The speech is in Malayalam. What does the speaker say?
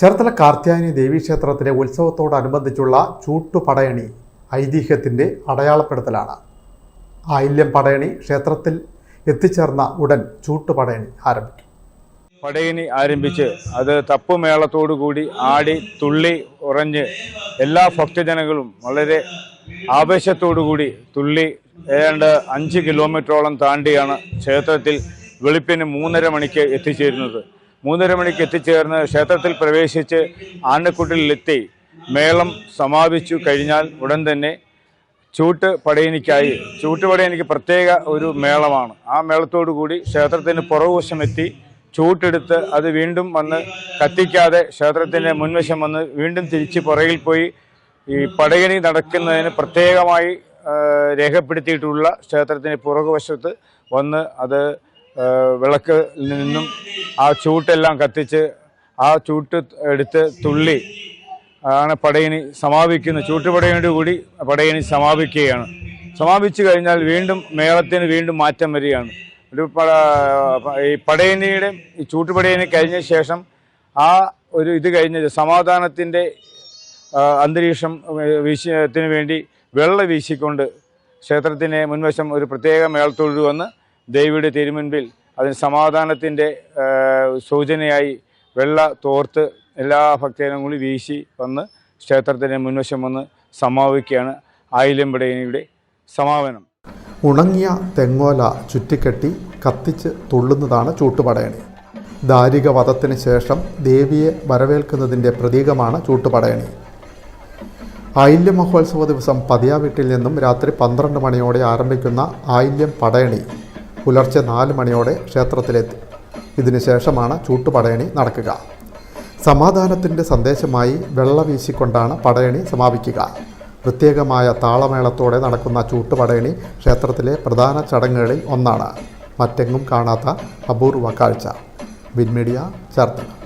ചേർത്തല കാർത്യായനി ദേവീക്ഷേത്രത്തിലെ ഉത്സവത്തോടനുബന്ധിച്ചുള്ള ചൂട്ടുപടയണി ഐതിഹ്യത്തിന്റെ അടയാളപ്പെടുത്തലാണ്. ആയില്യം പടയണി ക്ഷേത്രത്തിൽ എത്തിച്ചേർന്ന ഉടൻ ചൂട്ടുപടയണി ആരംഭിക്കും. പടയണി ആരംഭിച്ച് അത് തപ്പുമേളത്തോടു കൂടി ആടി തുള്ളി ഉറഞ്ഞ് എല്ലാ ഭക്തജനങ്ങളും വളരെ ആവേശത്തോടു കൂടി തുള്ളി ഏതാണ്ട് അഞ്ച് കിലോമീറ്ററോളം താണ്ടിയാണ് ക്ഷേത്രത്തിൽ വെളുപ്പിന് മൂന്നര മണിക്ക് എത്തിച്ചേരുന്നത്. മൂന്നര മണിക്ക് എത്തിച്ചേർന്ന് ക്ഷേത്രത്തിൽ പ്രവേശിച്ച് ആനക്കുട്ടിലെത്തി മേളം സമാപിച്ചു കഴിഞ്ഞാൽ ഉടൻ തന്നെ ചൂട്ട് പടയണിക്കായി. ചൂട്ട് പടയണിക്ക് പ്രത്യേക ഒരു മേളമാണ്. ആ മേളത്തോടു കൂടി ക്ഷേത്രത്തിന് പുറകുവശം എത്തി ചൂട്ടെടുത്ത് അത് വീണ്ടും വന്ന് കത്തിക്കാതെ ക്ഷേത്രത്തിന്റെ മുൻവശം വന്ന് വീണ്ടും തിരിച്ച് പുറകിൽ പോയി ഈ പടയണി നടക്കുന്നതിന് പ്രത്യേകമായി രേഖപ്പെടുത്തിയിട്ടുള്ള ക്ഷേത്രത്തിന് പുറകുവശത്ത് വന്ന് അത് വിളക്കിൽ വിളക്ക് നിന്നും ആ ചൂട്ടെല്ലാം കത്തിച്ച് ആ ചൂട്ട് എടുത്ത് തുള്ളി ആണ് പടയണി സമാപിക്കുന്നത്. ചൂട്ടുപടയണിയോട് കൂടി പടയണി സമാപിക്കുകയാണ്. സമാപിച്ചു കഴിഞ്ഞാൽ വീണ്ടും മേളത്തിന് വീണ്ടും മാറ്റം വരികയാണ്. ഒരു ഈ പടയണിയുടെ ഈ ചൂട്ടുപടയണി കഴിഞ്ഞ ശേഷം ആ ഒരു ഇത് കഴിഞ്ഞ സമാധാനത്തിന്റെ അന്തരീക്ഷം വീശത്തിന് വേണ്ടി വെള്ള വീശിക്കൊണ്ട് ക്ഷേത്രത്തിന്റെ മുൻവശം ഒരു പ്രത്യേക മേളത്തോട് വന്ന് ദേവിയുടെ തിരുമുൻപിൽ അതിന് സമാധാനത്തിന്റെ സൂചനയായി വെള്ള തോർത്ത് എല്ലാ ഭക്തനും കൂടി വീശി വന്ന് ക്ഷേത്രത്തിന് മുൻവശം വന്ന് സമാപിക്കുകയാണ് ആയില്യമ്പടയണിയുടെ സമാപനം. ഉണങ്ങിയ തെങ്ങോല ചുറ്റിക്കെട്ടി കത്തിച്ച് തുള്ളുന്നതാണ് ചൂട്ടുപടയണി. ദാരിക വധത്തിന് ശേഷം ദേവിയെ വരവേൽക്കുന്നതിന്റെ പ്രതീകമാണ് ചൂട്ടുപടയണി. ആയില്യം മഹോത്സവ ദിവസം പതിയാവീട്ടിൽ നിന്നും രാത്രി പന്ത്രണ്ട് മണിയോടെ ആരംഭിക്കുന്ന ആയില്യം പടയണി. പുലർച്ചെ നാല് മണിയോടെ ക്ഷേത്രത്തിലെത്തി. ഇതിനുശേഷമാണ് ചൂട്ടുപടയണി നടക്കുക. സമാധാനത്തിന്റെ സന്ദേശമായി വെള്ള വീശിക്കൊണ്ടാണ് പടയണി സമാപിക്കുക. പ്രത്യേകമായ താളമേളത്തോടെ നടക്കുന്ന ചൂട്ടുപടയണി ക്ഷേത്രത്തിലെ പ്രധാന ചടങ്ങുകളിൽ ഒന്നാണ്. മറ്റെങ്ങും കാണാത്ത അപൂർവ കാഴ്ച. വിൻമീഡിയ ചേർത്തല.